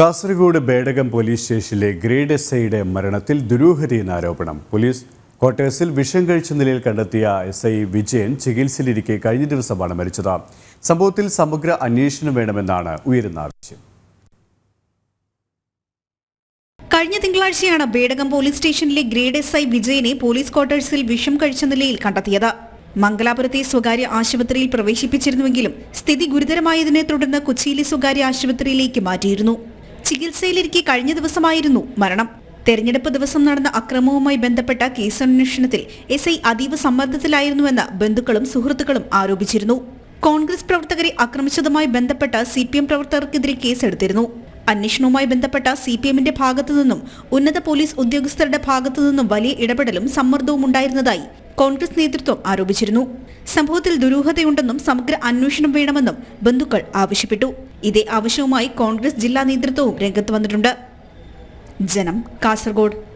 Kasaragod Bedakam police സ്റ്റേഷനിലെ grade S ഐയുടെ മരണത്തിൽ ദുരൂഹതയെന്ന് ആരോപണം. പോലീസ് ക്വാർട്ടേഴ്സിൽ വിഷം കഴിച്ച നിലയിൽ കണ്ടെത്തിയ എസ് ഐ വിജയൻ ചികിത്സയിലിരിക്കെ കഴിഞ്ഞ ദിവസമാണ് മരിച്ചത്. സംഭവത്തിൽ സമഗ്ര അന്വേഷണം വേണമെന്നാണ് ഉയരുന്ന ആവശ്യം. കഴിഞ്ഞ തിങ്കളാഴ്ചയാണ് ബേഡകം പോലീസ് സ്റ്റേഷനിലെ ഗ്രേഡ് എസ് ഐ വിജയനെ പോലീസ് ക്വാർട്ടേഴ്സിൽ വിഷം കഴിച്ച നിലയിൽ കണ്ടെത്തിയത്. മംഗലാപുരത്തെ സ്വകാര്യ ആശുപത്രിയിൽ പ്രവേശിപ്പിച്ചിരുന്നുവെങ്കിലും സ്ഥിതി ഗുരുതരമായതിനെ തുടർന്ന് കൊച്ചിയിലെ സ്വകാര്യ ആശുപത്രിയിലേക്ക് മാറ്റിയിരുന്നു. ചികിത്സയിലിരിക്കെ കഴിഞ്ഞ ദിവസമായിരുന്നു മരണം. തെരഞ്ഞെടുപ്പ് ദിവസം നടന്ന അക്രമവുമായി ബന്ധപ്പെട്ട കേസന്വേഷണത്തിൽ എസ് ഐ അതീവ സമ്മർദ്ദത്തിലായിരുന്നുവെന്ന് ബന്ധുക്കളും സുഹൃത്തുക്കളും ആരോപിച്ചിരുന്നു. കോൺഗ്രസ് പ്രവർത്തകരെ ആക്രമിച്ചതുമായി ബന്ധപ്പെട്ട സി പി എം പ്രവർത്തകർക്കെതിരെ കേസെടുത്തിരുന്നു. അന്വേഷണവുമായി ബന്ധപ്പെട്ട സി പി എമ്മിന്റെ ഭാഗത്തുനിന്നും ഉന്നത പോലീസ് ഉദ്യോഗസ്ഥരുടെ ഭാഗത്തുനിന്നും വലിയ ഇടപെടലും സമ്മർദ്ദവും ഉണ്ടായിരുന്നതായി കോൺഗ്രസ് നേതൃത്വം ആരോപിച്ചിരുന്നു. സംഭവത്തിൽ ദുരൂഹതയുണ്ടെന്നും സമഗ്ര അന്വേഷണം വേണമെന്നും ബന്ധുക്കൾ ആവശ്യപ്പെട്ടു. ഇതേ ആവശ്യവുമായി കോൺഗ്രസ് ജില്ലാ നേതൃത്വവും രംഗത്ത് വന്നിട്ടുണ്ട്. ജനം കാസർഗോഡ്.